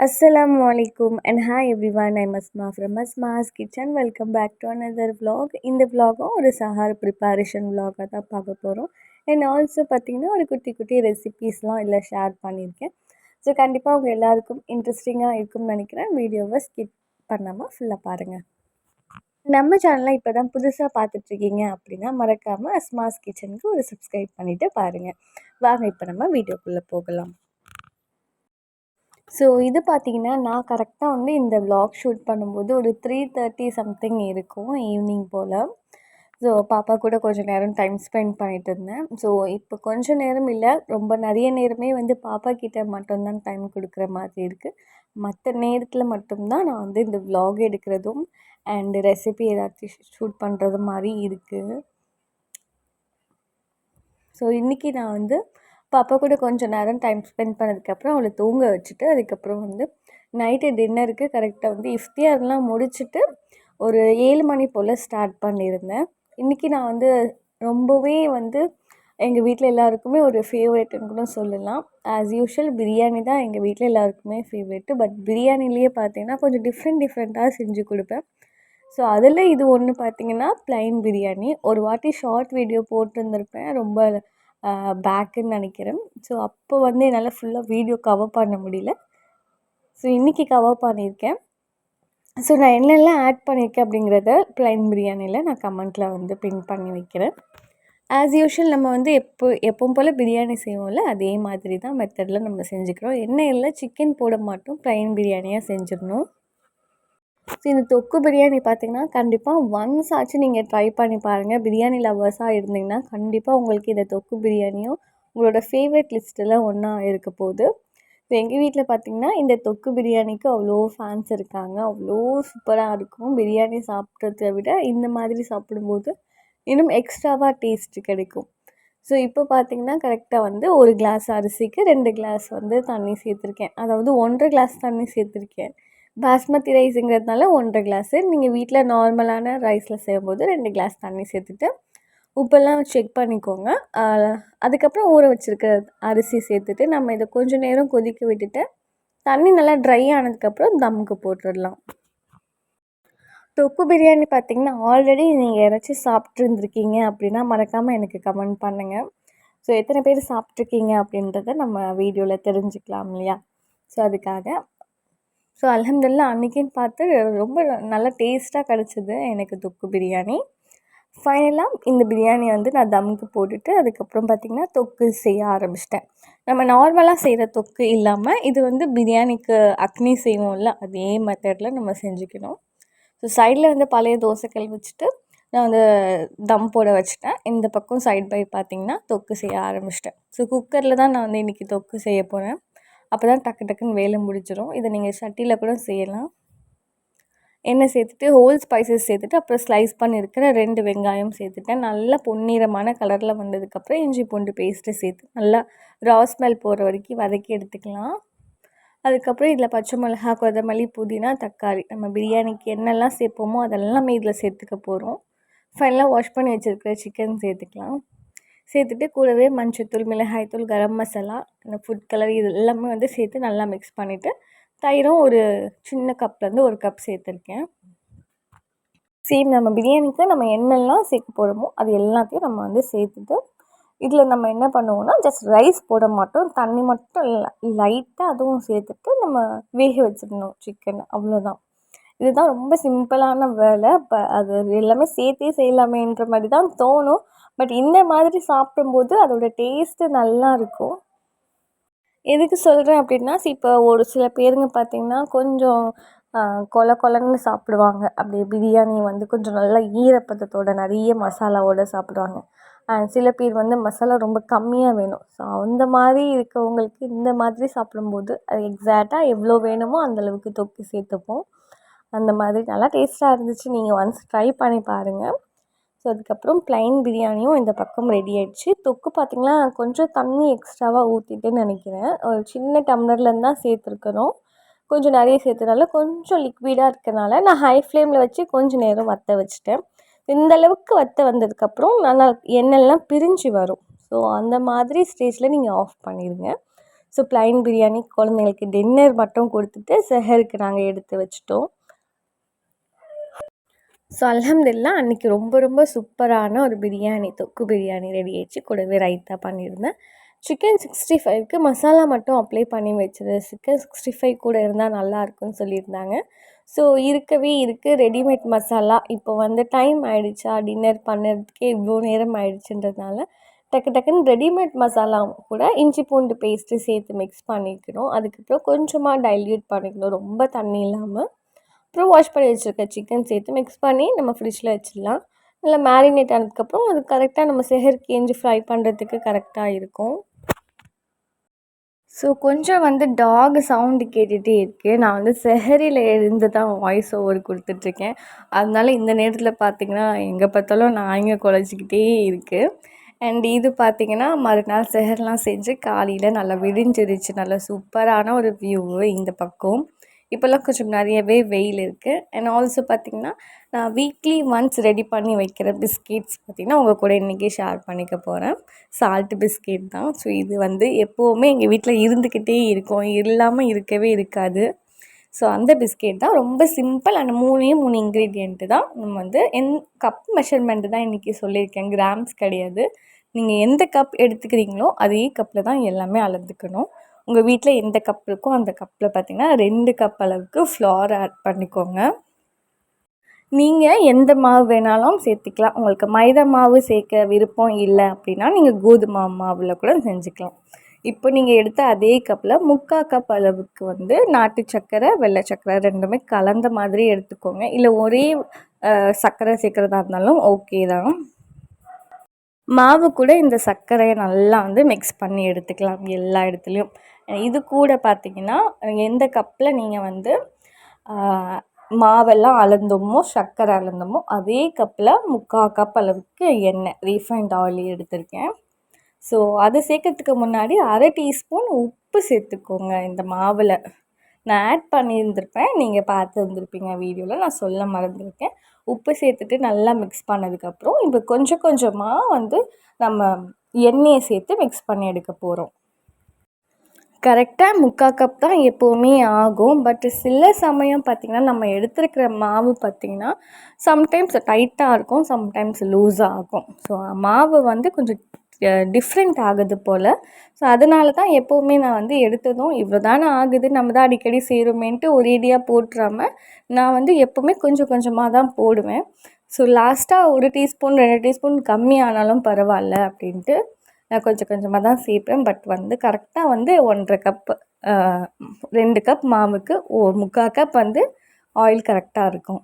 அஸ்லாம் வலைக்கும் and hi everyone I'm Asma from Asma's kitchen welcome back to another vlog. இந்த vlog-உம் ஒரு Chahar preparation vlog-ஆக தான் பார்க்க போகிறோம் அண்ட் ஆல்சோ பார்த்திங்கன்னா ஒரு குட்டி குட்டி ரெசிபீஸ்லாம் இதில் ஷேர் பண்ணியிருக்கேன். ஸோ கண்டிப்பாக உங்கள் எல்லாருக்கும் இன்ட்ரெஸ்டிங்காக இருக்கும்னு நினைக்கிறேன். வீடியோவை ஸ்கிப் பண்ணாமல் ஃபுல்லாக பாருங்கள் நம்ம சேனலை இப்போ தான் புதுசாக பார்த்துட்ருக்கீங்க அப்படின்னா மறக்காமல் அஸ்மாஸ் கிச்சனுக்கு ஒரு சப்ஸ்கிரைப் பண்ணிவிட்டு பாருங்கள் வாங்க இப்போ நம்ம வீடியோக்குள்ளே போகலாம். ஸோ இது பார்த்திங்கன்னா நான் கரெக்டாக வந்து இந்த வ்ளாக் ஷூட் பண்ணும்போது ஒரு த்ரீ தேர்ட்டி சம்திங் இருக்கும் ஈவினிங் போல். ஸோ பாப்பா கூட கொஞ்சம் நேரம் டைம் ஸ்பெண்ட் பண்ணிகிட்டு இருந்தேன். ஸோ இப்போ கொஞ்சம் நேரம் இல்லை ரொம்ப நிறைய நேரமே வந்து பாப்பா கிட்ட மட்டும்தான் டைம் கொடுக்குற மாதிரி இருக்குது மற்ற நேரத்தில் மட்டும்தான் நான் வந்து இந்த வ்ளாக் எடுக்கிறதும் அண்டு ரெசிபி ஏதாச்சும் ஷூட் பண்ணுறது மாதிரி இருக்குது ஸோ இன்றைக்கி நான் வந்து பாப்பா கூட கொஞ்சம் நேரம் டைம் ஸ்பெண்ட் பண்ணதுக்கப்புறம் அவளை தூங்க வச்சுட்டு அதுக்கப்புறம் வந்து நைட்டு டின்னருக்கு கரெக்டாக வந்து இஃப்தியார்லாம் முடிச்சுட்டு ஒரு ஏழு மணி போல் ஸ்டார்ட் பண்ணியிருந்தேன். இன்றைக்கி நான் வந்து ரொம்பவே வந்து எங்கள் வீட்டில் எல்லாருக்குமே ஒரு ஃபேவரெட்டுன்னு கூட சொல்லலாம். ஆஸ் யூஷுவல் பிரியாணி தான் எங்கள் வீட்டில் எல்லாருக்குமே ஃபேவரெட்டு பட் பிரியாணிலேயே பார்த்தீங்கன்னா கொஞ்சம் டிஃப்ரெண்ட் டிஃப்ரெண்ட்டாக செஞ்சு கொடுப்பேன். ஸோ அதில் இது ஒன்று பார்த்திங்கன்னா ப்ளைன் பிரியாணி. ஒரு வாட்டி ஷார்ட் வீடியோ போட்டிருந்துருப்பேன். ரொம்ப பேக்குன்னு நினைக்கிறேன். ஸோ அப்போ வந்து என்னால் ஃபுல்லாக வீடியோ கவர் பண்ண முடியல. ஸோ இன்றைக்கி கவர் பண்ணியிருக்கேன். ஸோ நான் என்னெல்லாம் ஆட் பண்ணியிருக்கேன் அப்படிங்கிறத ப்ளைன் பிரியாணியில் நான் கமெண்ட்டில் வந்து பின் பண்ணி வைக்கிறேன். ஆஸ் யூஷுவல் நம்ம வந்து எப்போ எப்பவும் போல் பிரியாணி செய்வோம்ல அதே மாதிரி தான் மெத்தடில் நம்ம செஞ்சுக்கிறோம். எண்ணெயில் சிக்கன் போட மாட்டோம் ப்ளைன் பிரியாணியாக செஞ்சிடணும். ஸோ இந்த தொக்கு பிரியாணி பார்த்திங்கன்னா கண்டிப்பாக ஒன்ஸ் ஆச்சு நீங்கள் ட்ரை பண்ணி பாருங்கள் பிரியாணி லவ்வர்ஸாக இருந்தீங்கன்னா கண்டிப்பாக உங்களுக்கு இந்த தொக்கு பிரியாணியும் உங்களோட ஃபேவரட் லிஸ்ட்டில் ஒன்றா இருக்க போகுது. ஸோ எங்கள் வீட்டில் பார்த்திங்கன்னா இந்த தொக்கு பிரியாணிக்கு அவ்வளோ ஃபேன்ஸ் இருக்காங்க. அவ்வளோ சூப்பராக இருக்கும். பிரியாணி சாப்பிட்றத விட இந்த மாதிரி சாப்பிடும்போது இன்னும் எக்ஸ்ட்ராவாக டேஸ்ட் கிடைக்கும். ஸோ இப்போ பார்த்திங்கன்னா கரெக்டாக வந்து ஒரு கிளாஸ் அரிசிக்கு ரெண்டு கிளாஸ் வந்து தண்ணி சேர்த்துருக்கேன். அதாவது ஒன்றரை கிளாஸ் தண்ணி சேர்த்துருக்கேன். பாஸ்மதி ரைஸுங்கிறதுனால ஒன்றரை கிளாஸு நீங்கள் வீட்டில் நார்மலான ரைஸில் செய்யும்போது ரெண்டு கிளாஸ் தண்ணி சேர்த்துட்டு உப்பெல்லாம் செக் பண்ணிக்கோங்க. அதுக்கப்புறம் ஊற வச்சுருக்க அரிசி சேர்த்துட்டு நம்ம இதை கொஞ்சம் நேரம் கொதிக்க விட்டுட்டு தண்ணி நல்லா ட்ரை ஆனதுக்கப்புறம் தம்முக்கு போட்டுடலாம். தொக்கு பிரியாணி பார்த்திங்கன்னா ஆல்ரெடி நீங்கள் யாராச்சும் சாப்பிட்ருந்துருக்கீங்க அப்படின்னா மறக்காமல் எனக்கு கமெண்ட் பண்ணுங்கள் ஸோ எத்தனை பேர் சாப்பிட்ருக்கீங்க அப்படின்றத நம்ம வீடியோவில் தெரிஞ்சுக்கலாம் இல்லையா? ஸோ அதுக்காக ஸோ அலமதுல்லா அன்றைக்கின்னு பார்த்து ரொம்ப நல்லா டேஸ்ட்டாக கிடச்சிது எனக்கு தொக்கு பிரியாணி. ஃபைனலாக இந்த பிரியாணி வந்து நான் தம்க்கு போட்டுட்டு அதுக்கப்புறம் பார்த்திங்கன்னா தொக்கு செய்ய ஆரம்பிச்சிட்டேன். நம்ம நார்மலாக செய்கிற தொக்கு இல்லாமல் இது வந்து பிரியாணிக்கு அக்னி செய்வோம்ல அதே மெத்தடில் நம்ம செஞ்சுக்கணும். ஸோ சைடில் வந்து பழைய தோசைக்கல் வச்சுட்டு நான் வந்து தம் போட வச்சுட்டேன். இந்த பக்கம் சைட் பை பார்த்திங்கன்னா தொக்கு செய்ய ஆரம்பிச்சிட்டேன். ஸோ குக்கரில் தான் நான் வந்து இன்றைக்கி தொக்கு செய்ய போகிறேன் அப்போ தான் டக்கு டக்குன்னு வேலை முடிஞ்சிடும் இதை நீங்கள் சட்டியில் கூட செய்யலாம். எண்ணெய் சேர்த்துட்டு ஹோல் ஸ்பைசஸ் சேர்த்துட்டு அப்புறம் ஸ்லைஸ் பண்ணியிருக்கிற ரெண்டு வெங்காயம் சேர்த்துட்டேன். நல்லா பொன்னிறமான கலரில் வந்ததுக்கப்புறம் இஞ்சி பூண்டு பேஸ்ட்டு சேர்த்து நல்லா ரா ஸ்மெல் போகிற வரைக்கும் வதக்கி எடுத்துக்கலாம். அதுக்கப்புறம் இதில் பச்சை மிளகா கொத்தமல்லி புதினா தக்காளி நம்ம பிரியாணிக்கு என்னெல்லாம் சேர்ப்போமோ அதெல்லாமே இதில் சேர்த்துக்க போகிறோம் ஃபைனலாக வாஷ் பண்ணி வச்சுருக்கிற சிக்கன் சேர்த்துக்கலாம். சேர்த்துட்டு கூடவே மஞ்சத்தூள் மிளகாய்த்தூள் கரம் மசாலா இந்த ஃபுட் கலர் இது எல்லாமே வந்து சேர்த்து நல்லா மிக்ஸ் பண்ணிவிட்டு தயிரும் ஒரு சின்ன கப்லேருந்து ஒரு கப் சேர்த்துருக்கேன். சேம் நம்ம பிரியாணிக்கு நம்ம என்னெல்லாம் சேர்க்க போகிறோமோ அது எல்லாத்தையும் நம்ம வந்து சேர்த்துட்டு இதில் நம்ம என்ன பண்ணுவோம்னா ஜஸ்ட் ரைஸ் போட மாட்டோம். தண்ணி மட்டும் லைட்டாக அதுவும் சேர்த்துட்டு நம்ம வேக வச்சிடணும் சிக்கன் அவ்வளோதான் இதுதான் ரொம்ப சிம்பிளான வேலை. இப்போ அது எல்லாமே சேர்த்தே செய்யலாமேன்ற மாதிரி தான் தோணும். பட் இந்த மாதிரி சாப்பிடும்போது அதோடய டேஸ்ட்டு நல்லா இருக்கும் எதுக்கு சொல்கிறேன் அப்படின்னா இப்போ ஒரு சில பேருங்க பார்த்திங்கன்னா கொஞ்சம் கொல கொலன்னு சாப்பிடுவாங்க. அப்படியே பிரியாணி வந்து கொஞ்சம் நல்லா ஈரப்பதத்தோட நிறைய மசாலாவோடு சாப்பிடுவாங்க. சில பேர் வந்து மசாலா ரொம்ப கம்மியாக வேணும். ஸோ அந்த மாதிரி இருக்கவங்களுக்கு இந்த மாதிரி சாப்பிடும்போது அது எக்ஸாக்டாக எவ்வளோ வேணுமோ அந்தளவுக்கு தொக்கு சேர்த்துப்போம். அந்த மாதிரி நல்லா டேஸ்ட்டாக இருந்துச்சு. நீங்கள் ஒன்ஸ் ட்ரை பண்ணி பாருங்கள் ஸோ அதுக்கப்புறம் ப்ளைன் பிரியாணியும் இந்த பக்கம் ரெடி ஆகிடுச்சு தொக்கு பார்த்திங்கன்னா கொஞ்சம் தண்ணி எக்ஸ்ட்ராவாக ஊற்றிட்டேன்னு நினைக்கிறேன். ஒரு சின்ன டம்ளர்லேருந்து தான் சேர்த்துருக்கணும். கொஞ்சம் நிறைய சேர்த்தனால கொஞ்சம் லிக்விடாக இருக்கிறனால நான் ஹை ஃப்ளேமில் வச்சு கொஞ்சம் நேரம் வற்ற வச்சுட்டேன். இந்த அளவுக்கு வற்ற வந்ததுக்கப்புறம் நல்லா எண்ணெய்லாம் பிரிஞ்சு வரும். ஸோ அந்த மாதிரி ஸ்டேஜில் நீங்கள் ஆஃப் பண்ணிடுங்க. ஸோ ப்ளைன் பிரியாணி குழந்தைங்களுக்கு டின்னர் மட்டும் கொடுத்துட்டு செஹருக்கு நாங்கள் எடுத்து வச்சிட்டோம். ஸோ அல்ஹம்துலில்லா அன்றைக்கி ரொம்ப ரொம்ப சூப்பரான ஒரு பிரியாணி தொக்கு பிரியாணி ரெடி ஆயிடுச்சு. கூடவே ரைத்தா பண்ணியிருந்தேன். சிக்கன் சிக்ஸ்டி ஃபைவ்க்கு மசாலா மட்டும் அப்ளை பண்ணி வச்சது. சிக்கன் சிக்ஸ்டி ஃபைவ் கூட இருந்தால் நல்லாயிருக்குன்னு சொல்லியிருந்தாங்க. ஸோ இருக்கவே இருக்குது ரெடிமேட் மசாலா. இப்போ வந்து டைம் ஆகிடுச்சா டின்னர் பண்ணுறதுக்கே இவ்வளோ நேரம் ஆயிடுச்சுன்றதுனால டக்கு டக்குன்னு ரெடிமேட் மசாலா கூட இஞ்சி பூண்டு பேஸ்ட்டு சேர்த்து மிக்ஸ் பண்ணிக்கணும். அதுக்கப்புறம் கொஞ்சமாக டைல்யூட் பண்ணிக்கணும். ரொம்ப தண்ணி இல்லாமல் அப்புறம் வாஷ் பண்ணி வச்சுருக்க சிக்கன் சேர்த்து மிக்ஸ் பண்ணி நம்ம ஃப்ரிட்ஜில் வச்சிடலாம். நல்லா மேரினேட் ஆனதுக்கப்புறம் அது கரெக்டாக நம்ம செஹர் கேஞ்சு ஃப்ரை பண்ணுறதுக்கு கரெக்டாக இருக்கும். ஸோ கொஞ்சம் வந்து டாக் சவுண்டு கேட்டுகிட்டே இருக்குது நான் வந்து செஹரியில் இருந்து தான் வாய்ஸ் ஓவர் கொடுத்துட்ருக்கேன் அதனால இந்த நேரத்தில் பார்த்திங்கன்னா எங்கே பார்த்தாலும் நாய்ங்க குலைச்சிக்கிட்டே இருக்குது அண்ட் இது பார்த்திங்கன்னா மறுநாள் செஹர்லாம் செஞ்சு காலையில் நல்லா விடிஞ்சிருச்சு. நல்லா சூப்பரான ஒரு வியூவு இந்த பக்கம். இப்போல்லாம் கொஞ்சம் நிறையவே வெயில் இருக்குது அண்ட் ஆல்சோ பார்த்திங்கன்னா நான் வீக்லி ஒன்ஸ் ரெடி பண்ணி வைக்கிற பிஸ்கெட்ஸ் பார்த்திங்கன்னா உங்கள் கூட இன்றைக்கி ஷேர் பண்ணிக்க போகிறேன் சால்ட்டு பிஸ்கெட் தான். ஸோ இது வந்து எப்போவுமே எங்கள் வீட்டில் இருந்துக்கிட்டே இருக்கும். இல்லாமல் இருக்கவே இருக்காது. ஸோ அந்த பிஸ்கெட் தான். ரொம்ப சிம்பிள் அண்ட் மூணே மூணு இன்க்ரீடியண்ட்டு தான். நம்ம வந்து என் கப் மெஷர்மெண்ட்டு தான் இன்றைக்கி சொல்லியிருக்கேன். கிராம்ஸ் கிடையாது. நீங்கள் எந்த கப் எடுத்துக்கிறீங்களோ அதே கப்பில் தான் எல்லாமே அளந்துக்கணும். உங்கள் வீட்டில் எந்த கப் இருக்கோ அந்த கப்பில் பார்த்திங்கன்னா ரெண்டு கப் அளவுக்கு ஃப்ளார் ஆட் பண்ணிக்கோங்க. நீங்கள் எந்த மாவு வேணாலும் சேர்த்துக்கலாம். உங்களுக்கு மைதா மாவு சேர்க்க விருப்பம் இல்லை அப்படின்னா நீங்கள் கோதுமை மாவில் கூட செஞ்சுக்கலாம். இப்போ நீங்கள் எடுத்த அதே கப்பில் முக்கால் கப் அளவுக்கு வந்து நாட்டு சர்க்கரை வெள்ளை சர்க்கரை ரெண்டுமே கலந்த மாதிரி எடுத்துக்கோங்க. இல்லை ஒரே சர்க்கரை சேர்க்குறதா இருந்தாலும் ஓகே தான். மாவு கூட இந்த சர்க்கரையை நல்லா வந்து மிக்ஸ் பண்ணி எடுத்துக்கலாம் எல்லா இடத்துலையும். இது கூட பார்த்திங்கன்னா எந்த கப்பில் நீங்கள் வந்து மாவெல்லாம் அளந்தோமோ சர்க்கரை அளந்தோமோ அதே கப்பில் முக்கால் கப் அளவுக்கு எண்ணெய் ரீஃபைண்ட் ஆயில் எடுத்திருக்கேன். ஸோ அது சேர்க்கறதுக்கு முன்னாடி அரை டீஸ்பூன் உப்பு சேர்த்துக்கோங்க இந்த மாவில். நான் ஆட் பண்ணியிருந்திருப்பேன். நீங்கள் பார்த்து இருந்திருப்பீங்க வீடியோவில் நான் சொல்ல மறந்துருக்கேன். உப்பு சேர்த்துட்டு நல்லா மிக்ஸ் பண்ணதுக்கப்புறம் இப்போ கொஞ்சம் கொஞ்சமாக வந்து நம்ம எண்ணெயை சேர்த்து மிக்ஸ் பண்ணி எடுக்க போகிறோம் கரெக்டாக முக்கால் கப் தான் எப்போவுமே ஆகும். பட் சில சமயம் பார்த்திங்கன்னா நம்ம எடுத்துருக்கிற மாவு பார்த்திங்கன்னா சம்டைம்ஸ் டைட்டாக இருக்கும் சம்டைம்ஸ் லூஸாக ஆகும். ஸோ மாவு வந்து கொஞ்சம் டிஃப்ரெண்ட் ஆகுது போல். ஸோ அதனால தான் எப்போவுமே நான் வந்து எடுத்ததும் இவ்வளோ தானே ஆகுது. நம்ம தான் அடிக்கடி செய்கிறோமேன்ட்டு ஒரேடியாக போட்டுறாமல் நான் வந்து எப்போவுமே கொஞ்சம் கொஞ்சமாக தான் போடுவேன். ஸோ லாஸ்ட்டாக ஒரு டீஸ்பூன் ரெண்டு டீஸ்பூன் கம்மி ஆனாலும் பரவாயில்ல அப்படின்ட்டு நான் கொஞ்சம் கொஞ்சமாக தான் சேர்ப்பேன் பட் வந்து கரெக்டாக வந்து ஒன்றரை கப் ரெண்டு கப் மாவுக்கு ஓ முக்கால் கப் வந்து ஆயில் கரெக்டாக இருக்கும்.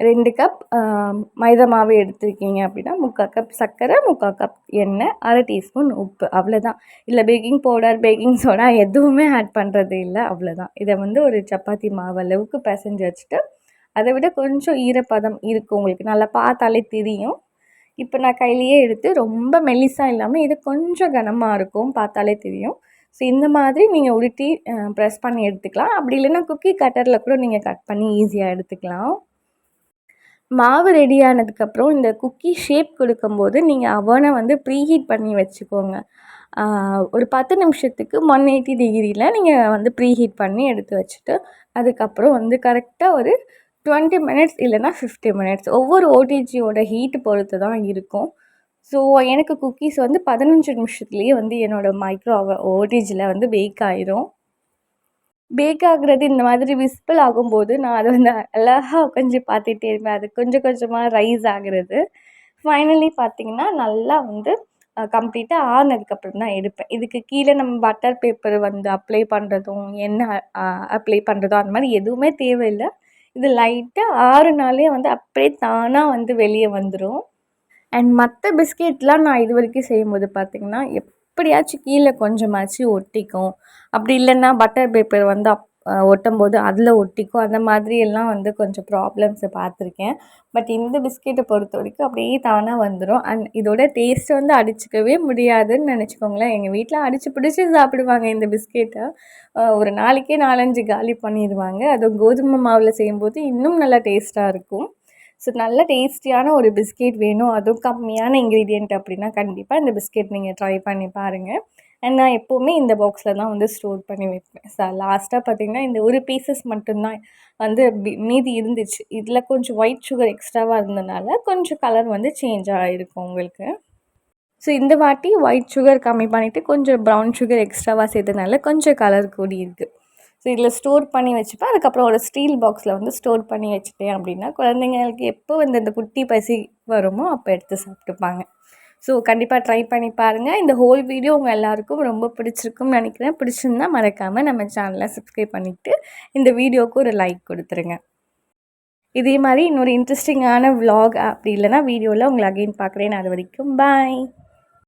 ரெண்டு கப் மைதா மாவு எடுத்துருக்கீங்க அப்படின்னா முக்கால் கப் சர்க்கரை முக்கால் கப் எண்ணெய் அரை டீஸ்பூன் உப்பு. அவ்வளோதான் இல்லை பேக்கிங் பவுடர் பேக்கிங் சோடா எதுவுமே ஆட் பண்ணுறது இல்லை. அவ்வளோதான் இதை வந்து ஒரு சப்பாத்தி மாவு அளவுக்கு பிசைஞ்சு வச்சுட்டு அதை விட கொஞ்சம் ஈரப்பதம் இருக்கும் உங்களுக்கு. நல்லா பார்த்தாலே தெரியும். இப்போ நான் கையிலையே எடுத்து ரொம்ப மெல்லிசாக இல்லாமல் இது கொஞ்சம் கனமாக இருக்கும் பார்த்தாலே தெரியும். ஸோ இந்த மாதிரி நீங்கள் உருட்டி ப்ரெஸ் பண்ணி எடுத்துக்கலாம். அப்படி இல்லைன்னா குக்கி கட்டரில் கூட நீங்கள் கட் பண்ணி ஈஸியாக எடுத்துக்கலாம். மாவு ரெடி ஆனதுக்கப்புறம் இந்த குக்கி ஷேப் கொடுக்கும்போது நீங்கள் அவனை வந்து ப்ரீஹீட் பண்ணி வச்சுக்கோங்க. ஒரு பத்து நிமிஷத்துக்கு ஒன் எயிட்டி டிகிரியில் நீங்கள் வந்து ப்ரீஹீட் பண்ணி எடுத்து வச்சுட்டு அதுக்கப்புறம் வந்து கரெக்டாக ஒரு டுவெண்ட்டி மினிட்ஸ் இல்லைனா ஃபிஃப்டி மினிட்ஸ். ஒவ்வொரு ஓடிஜியோட ஹீட் பொறுத்து தான் இருக்கும். ஸோ எனக்கு குக்கீஸ் வந்து பதினஞ்சு நிமிஷத்துலேயே வந்து என்னோடய மைக்ரோ ஓடிஜியில் வந்து பேக் ஆயிரும். பேக் ஆகுறது இந்த மாதிரி விஸ்பிள் ஆகும்போது நான் அதை வந்து அழகாக உட்காந்து பார்த்துட்டே இருப்பேன். அது கொஞ்சம் கொஞ்சமாக ரைஸ் ஆகுறது. ஃபைனலி பார்த்திங்கன்னா நல்லா வந்து கம்ப்ளீட்டாக ஆனதுக்கப்புறம் தான் எடுப்பேன். இதுக்கு கீழே நம்ம பட்டர் பேப்பர் வந்து அப்ளை பண்ணுறதும் என்ன அப்ளை பண்ணுறதும் அந்த மாதிரி எதுவுமே தேவையில்லை. இது லைட்டாக ஆறுனாலே வந்து அப்படியே தானாக வந்து வெளியே வந்துடும் அண்ட் மற்ற பிஸ்கெட்லாம் நான் இது வரைக்கும் செய்யும்போது பார்த்திங்கன்னா எப்படியாச்சும் கீழே கொஞ்சமாச்சு ஒட்டிக்கும். அப்படி இல்லைன்னா பட்டர் பேப்பர் வந்து ஒட்டும் ஒட்டும்போது அதில் ஒட்டிக்கும் அந்த மாதிரி எல்லாம் வந்து கொஞ்சம் ப்ராப்ளம்ஸை பார்த்துருக்கேன். பட் இந்த பிஸ்கெட்டை பொறுத்த வரைக்கும் அப்படியே தானாக வந்துடும் அண்ட் இதோட டேஸ்ட் வந்து அடிச்சிக்கவே முடியாதுன்னு நினச்சிக்கோங்களேன். எங்கள் வீட்டில் அடித்து பிடிச்சி சாப்பிடுவாங்க இந்த பிஸ்கெட்டை. ஒரு நாளைக்கே நாலஞ்சு காலி பண்ணிடுவாங்க அதுவும் கோதுமை மாவில் செய்யும்போது இன்னும் நல்லா டேஸ்ட்டாக இருக்கும். ஸோ நல்ல டேஸ்டியான ஒரு பிஸ்கெட் வேணும். அதுவும் கம்மியான இன்க்ரீடியண்ட் அப்படின்னா கண்டிப்பாக இந்த பிஸ்கெட் நீங்கள் ட்ரை பண்ணி பாருங்கள் அண்ட் நான் எப்போவுமே இந்த பாக்ஸில் தான் வந்து ஸ்டோர் பண்ணி வைப்பேன். ஸோ லாஸ்ட்டாக பார்த்திங்கன்னா இந்த ஒரு பீசஸ் மட்டும்தான் வந்து மீதி இருந்துச்சு. இதில் கொஞ்சம் ஒயிட் சுகர் எக்ஸ்ட்ராவாக இருந்தனால கொஞ்சம் கலர் வந்து சேஞ்ச் ஆகிருக்கும் உங்களுக்கு. ஸோ இந்த வாட்டி ஒயிட் சுகர் கம்மி பண்ணிவிட்டு கொஞ்சம் ப்ரௌன் சுகர் எக்ஸ்ட்ராவாக சேர்த்தனால கொஞ்சம் கலர் கூடி இருக்குது ஸோ இதில் ஸ்டோர் பண்ணி வச்சுப்பேன். அதுக்கப்புறம் ஒரு ஸ்டீல் பாக்ஸில் வந்து ஸ்டோர் பண்ணி வச்சுட்டேன் அப்படின்னா குழந்தைங்களுக்கு எப்போ வந்து இந்த குட்டி பசி வருமோ அப்போ எடுத்து சாப்பிட்டுப்பாங்க. ஸோ கண்டிப்பாக ட்ரை பண்ணி பாருங்கள் இந்த ஹோல் வீடியோ உங்கள் எல்லாருக்கும் ரொம்ப பிடிச்சிருக்கும்னு நினைக்கிறேன். பிடிச்சிருந்தா மறக்காமல் நம்ம சேனலை சப்ஸ்கிரைப் பண்ணிவிட்டு இந்த வீடியோவுக்கு ஒரு லைக் கொடுத்துருங்க. இதே மாதிரி இன்னொரு இன்ட்ரெஸ்டிங்கான விலாக் அப்படி இல்லைனா வீடியோவில் உங்களை அகெயின் பார்க்குறேன். அது வரைக்கும் பாய்